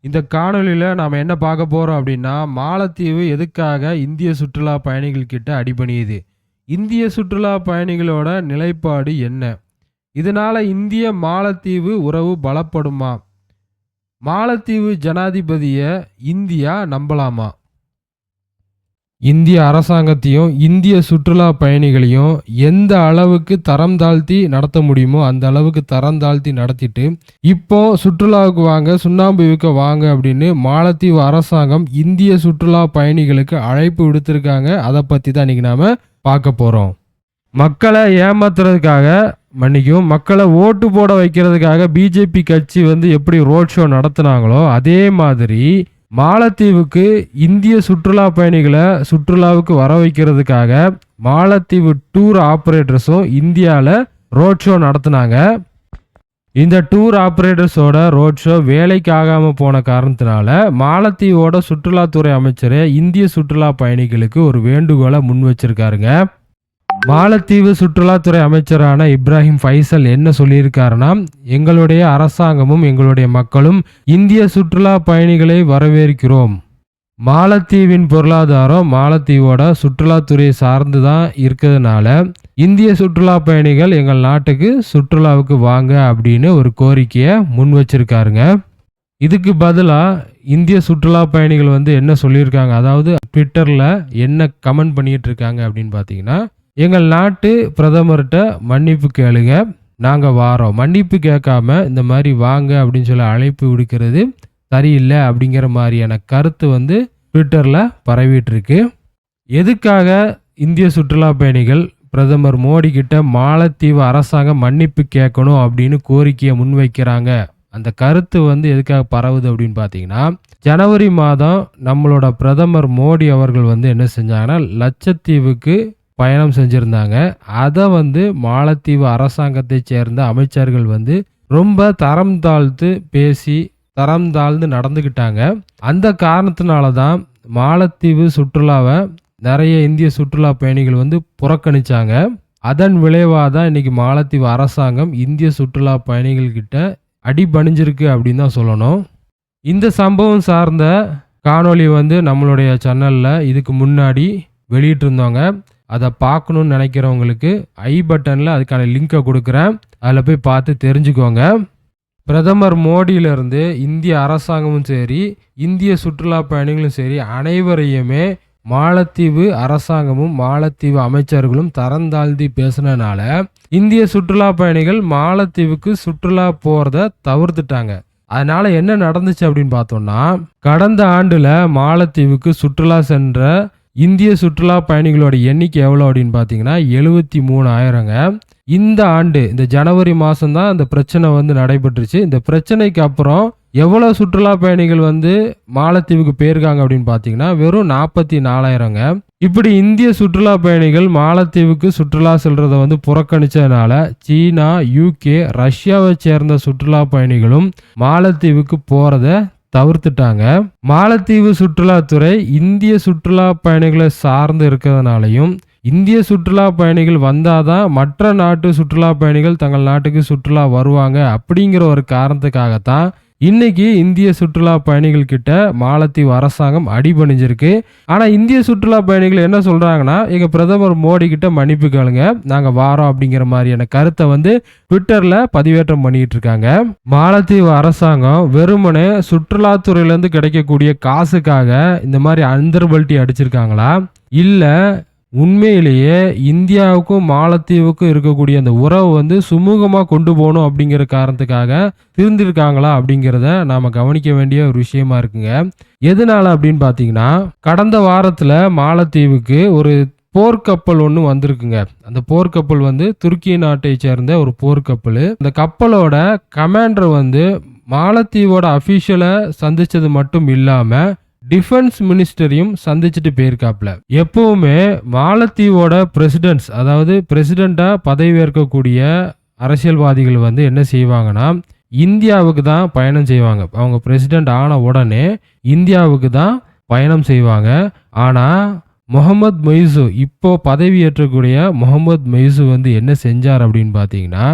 இந்த காணொலியில் நாம் என்ன பார்க்க போகிறோம் அப்படின்னா மாலத்தீவு எதுக்காக இந்திய சுற்றுலா பயணிகள் கிட்ட அடிபணியுது? இந்திய சுற்றுலா பயணிகளோட நிலைப்பாடு என்ன? இதனால் இந்திய மாலத்தீவு உறவு பலப்படுமா? மாலத்தீவு ஜனாதிபதியை இந்தியா நம்பலாமா? இந்திய அரசாங்கத்தையும் இந்திய சுற்றுலா பயணிகளையும் எந்த அளவுக்கு தரம் தாழ்த்தி நடத்த முடியுமோ அந்த அளவுக்கு தரம் தாழ்த்தி நடத்திட்டு இப்போ சுற்றுலாவுக்கு வாங்க சுண்ணாம்பு விற்க வாங்க அப்படின்னு மாலத்தீவு அரசாங்கம் இந்திய சுற்றுலா பயணிகளுக்கு அழைப்பு விடுத்திருக்காங்க. அதை பற்றி தான் இன்றைக்கி நாம் பார்க்க போகிறோம் மக்களை ஏமாத்துறதுக்காக மன்னிக்கும் மக்களை ஓட்டு போட வைக்கிறதுக்காக பிஜேபி கட்சி வந்து எப்படி ரோட் ஷோ நடத்துனாங்களோ அதே மாதிரி மாலத்தீவுக்கு இந்திய சுற்றுலா பயணிகளை சுற்றுலாவுக்கு வர வைக்கிறதுக்காக மாலத்தீவு டூர் ஆப்ரேட்டர்ஸும் இந்தியாவில் ரோட் ஷோ நடத்துனாங்க. இந்த டூர் ஆப்ரேட்டர்ஸோட ரோட் ஷோ வேலைக்கு ஆகாமல் போன காரணத்தினால மாலத்தீவோட சுற்றுலாத்துறை அமைச்சர் இந்திய சுற்றுலா பயணிகளுக்கு ஒரு வேண்டுகோளை முன் வச்சிருக்காருங்க மாலத்தீவு சுற்றுலாத்துறை அமைச்சரான இப்ராஹிம் ஃபைசல் என்ன சொல்லியிருக்காருன்னா எங்களுடைய அரசாங்கமும் எங்களுடைய மக்களும் இந்திய சுற்றுலா பயணிகளை வரவேற்கிறோம். மாலத்தீவின் பொருளாதாரம் மாலத்தீவோட சுற்றுலாத்துறையை சார்ந்து தான் இருக்கிறதுனால இந்திய சுற்றுலா பயணிகள் எங்கள் நாட்டுக்கு சுற்றுலாவுக்கு வாங்க அப்படின்னு ஒரு கோரிக்கையை முன் வச்சிருக்காருங்க. இதுக்கு பதிலாக இந்திய சுற்றுலா பயணிகள் வந்து என்ன சொல்லியிருக்காங்க அதாவது ட்விட்டரில் என்ன கமெண்ட் பண்ணிகிட்டு இருக்காங்க அப்படின்னு பார்த்தீங்கன்னா எங்கள் நாட்டு பிரதமர்கிட்ட மன்னிப்பு கேளுங்க. நாங்கள் வாரோம். மன்னிப்பு கேட்காம இந்த மாதிரி வாங்க அப்படின்னு சொல்லி அழைப்பு விடுக்கிறது சரியில்லை அப்படிங்கிற மாதிரியான கருத்து வந்து ட்விட்டரில் பரவிட்டுருக்கு. எதுக்காக இந்திய சுற்றுலா பயணிகள் பிரதமர் மோடி கிட்ட மாலத்தீவு அரசாங்கம் மன்னிப்பு கேட்கணும் அப்படின்னு கோரிக்கையை முன்வைக்கிறாங்க? அந்த கருத்து வந்து எதுக்காக பரவுது அப்படின்னு பார்த்தீங்கன்னா ஜனவரி மாதம் நம்மளோட பிரதமர் மோடி அவர்கள் வந்து என்ன செஞ்சாங்கன்னா லட்சத்தீவுக்கு பயணம் செஞ்சுருந்தாங்க. அதை வந்து மாலத்தீவு அரசாங்கத்தை சேர்ந்த அமைச்சர்கள் வந்து ரொம்ப தரம் தாழ்த்து பேசி தரம் தாழ்ந்து நடந்துக்கிட்டாங்க அந்த காரணத்தினால தான் மாலத்தீவு சுற்றுலாவை நிறைய இந்திய சுற்றுலா பயணிகள் வந்து புறக்கணிச்சாங்க. அதன் விளைவாக தான் இன்னைக்கு மாலத்தீவு அரசாங்கம் இந்திய சுற்றுலா பயணிகள் அடிபணிஞ்சிருக்கு அப்படின்னு தான் சொல்லணும். இந்த சம்பவம் சார்ந்த காணொளி வந்து நம்மளுடைய சேனலில் இதுக்கு முன்னாடி வெளியிட்டிருந்தோங்க. அதை பார்க்கணுன்னு நினைக்கிறவங்களுக்கு ஐ பட்டனில் அதுக்கான லிங்கை கொடுக்குறேன். அதில் போய் பார்த்து தெரிஞ்சுக்கோங்க. பிரதமர் மோடியிலிருந்து இந்திய அரசாங்கமும் சரி இந்திய சுற்றுலா பயணிகளும் சரி அனைவரையுமே மாலத்தீவு அரசாங்கமும் மாலத்தீவு அமைச்சர்களும் தரந்தாழ்ந்தி பேசுனனால இந்திய சுற்றுலா பயணிகள் மாலத்தீவுக்கு சுற்றுலா போகிறத தவிர்த்துட்டாங்க. அதனால என்ன நடந்துச்சு அப்படின்னு பார்த்தோம்னா கடந்த ஆண்டுல மாலத்தீவுக்கு சுற்றுலா சென்ற இந்திய சுற்றுலா பயணிகளோட எண்ணிக்கை எவ்வளோ அப்படின்னு பார்த்தீங்கன்னா எழுபத்தி மூணாயிரங்க. இந்த ஆண்டு இந்த ஜனவரி மாதம் தான் இந்த பிரச்சனை வந்து நடைபெற்றுச்சு. இந்த பிரச்சனைக்கு அப்புறம் எவ்வளோ சுற்றுலா பயணிகள் வந்து மாலத்தீவுக்கு போயிருக்காங்க அப்படின்னு பார்த்தீங்கன்னா வெறும் நாற்பத்தி நாலாயிரங்க. இப்படி இந்திய சுற்றுலா பயணிகள் மாலத்தீவுக்கு சுற்றுலா செல்றத வந்து புறக்கணிச்சதுனால சீனா யூகே ரஷ்யாவை சேர்ந்த சுற்றுலா பயணிகளும் மாலத்தீவுக்கு போறத தவிர்த்துட்டாங்க. மாலத்தீவு சுற்றுலாத்துறை இந்திய சுற்றுலா பயணிகளை சார்ந்து இருக்கிறதுனாலையும் இந்திய சுற்றுலா பயணிகள் வந்தாதான் மற்ற நாட்டு சுற்றுலா பயணிகள் தங்கள் நாட்டுக்கு சுற்றுலா வருவாங்க அப்படிங்கிற ஒரு காரணத்துக்காகத்தான் இன்னைக்கு இந்திய சுற்றுலா பயணிகள் கிட்ட மாலத்தீவு அரசாங்கம் அடிபணிஞ்சிருக்கு. ஆனா இந்திய சுற்றுலா பயணிகள் என்ன சொல்றாங்கன்னா எங்க பிரதமர் மோடி கிட்ட மன்னிப்பு கேளுங்க நாங்க வாரோம் அப்படிங்கிற மாதிரியான கருத்தை வந்து ட்விட்டர்ல பதிவேற்றம் பண்ணிட்டு இருக்காங்க. மாலத்தீவு அரசாங்கம் வெறுமனே சுற்றுலாத்துறையில இருந்து கிடைக்கக்கூடிய காசுக்காக இந்த மாதிரி அந்தர்பல்ட்டி அடிச்சிருக்காங்களா? இல்லை உண்மையிலேயே இந்தியாவுக்கும் மாலத்தீவுக்கும் இருக்கக்கூடிய அந்த உறவு வந்து சுமூகமாக கொண்டு போகணும் அப்படிங்கிற காரணத்துக்காக திருந்திருக்காங்களா அப்படிங்கிறத நாம் கவனிக்க வேண்டிய ஒரு விஷயமா இருக்குங்க. எதனால அப்படின்னு பார்த்தீங்கன்னா கடந்த வாரத்தில் மாலத்தீவுக்கு ஒரு போர்க்கப்பல் ஒன்று வந்திருக்குங்க. அந்த போர்க்கப்பல் வந்து துருக்கி நாட்டை சேர்ந்த ஒரு போர்க்கப்பல். அந்த கப்பலோட கமாண்டர் வந்து மாலத்தீவோட அஃபீஷியலை சந்தித்தது மட்டும் இல்லாமல் டிஃபென்ஸ் மினிஸ்டரையும் சந்திச்சுட்டு போயிருக்காப்ல. எப்பவுமே மாலத்தீவோட பிரசிடென்ட்ஸ் அதாவது பிரசிடெண்டா பதவியேற்கக்கூடிய அரசியல்வாதிகள் வந்து என்ன செய்வாங்கன்னா இந்தியாவுக்கு தான் பயணம் செய்வாங்க. அவங்க பிரசிடென்ட் ஆன உடனே இந்தியாவுக்கு தான் பயணம் செய்வாங்க. ஆனால் முகமது மொய்சு இப்போ பதவியேற்றக்கூடிய முகமது மொய்சு வந்து என்ன செஞ்சார் அப்படின்னு பார்த்தீங்கன்னா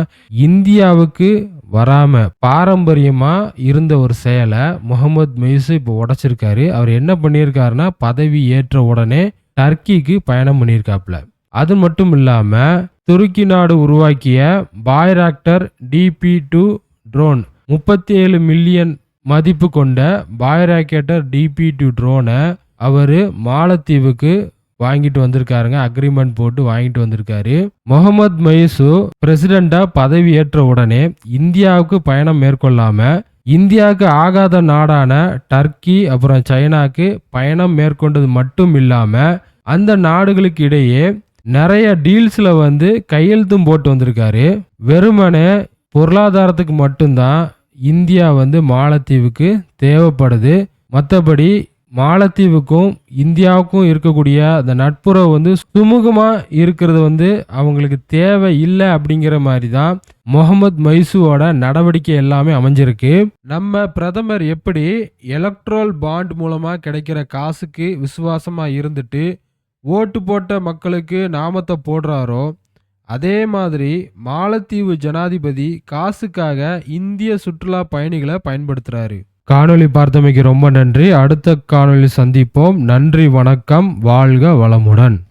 இந்தியாவுக்கு வராம பாரம்பரியமாக இருந்த ஒரு செயலை முகமது மெய்சு இப்போ உடைச்சிருக்காரு. அவர் என்ன பண்ணியிருக்காருன்னா பதவி ஏற்ற உடனே டர்க்கிக்கு பயணம் பண்ணியிருக்காப்ல அது மட்டும் இல்லாமல் துருக்கி நாடு உருவாக்கிய பாய்ராக்டர் டிபி டூ ட்ரோன் முப்பத்தி ஏழு மில்லியன் மதிப்பு கொண்ட பாய்ராக்கெட்டர் டிபி டூ ட்ரோனை அவர் மாலத்தீவுக்கு வாங்கிட்டு வந்திருக்காருங்க. அக்ரிமெண்ட் போட்டு வாங்கிட்டு வந்திருக்காரு. முகமது மயூசு பிரசிடெண்டா பதவி ஏற்ற உடனே இந்தியாவுக்கு பயணம் மேற்கொள்ளாம இந்தியாவுக்கு ஆகாத நாடான டர்க்கி அப்புறம் சைனாக்கு பயணம் மேற்கொண்டது மட்டும் இல்லாம அந்த நாடுகளுக்கு இடையே நிறைய டீல்ஸ்ல வந்து கையெழுத்தும் போட்டு வந்திருக்காரு. வெறுமனே பொருளாதாரத்துக்கு மட்டும்தான் இந்தியா வந்து மாலத்தீவுக்கு தேவைப்படுது. மற்றபடி மாலத்தீவுக்கும் இந்தியாவுக்கும் இருக்கக்கூடிய அந்த நட்புறவு வந்து சுமூகமாக இருக்கிறது வந்து அவங்களுக்கு தேவை இல்லை அப்படிங்கிற மாதிரி தான் முகமது மைசூவோட நடவடிக்கை எல்லாமே அமைஞ்சிருக்கு. நம்ம பிரதமர் எப்படி எலக்ட்ரோல் பாண்ட் மூலமாக கிடைக்கிற காசுக்கு விசுவாசமாக இருந்துட்டு ஓட்டு போட்ட மக்களுக்கு நாமத்தை போடுறாரோ அதே மாதிரி மாலத்தீவு ஜனாதிபதி காசுக்காக இந்திய சுற்றுலா பயணிகளை பயன்படுத்துகிறாரு காணொளி பார்த்தமைக்கு ரொம்ப நன்றி. அடுத்த காணொளி சந்திப்போம். நன்றி வணக்கம். வாழ்க வளமுடன்.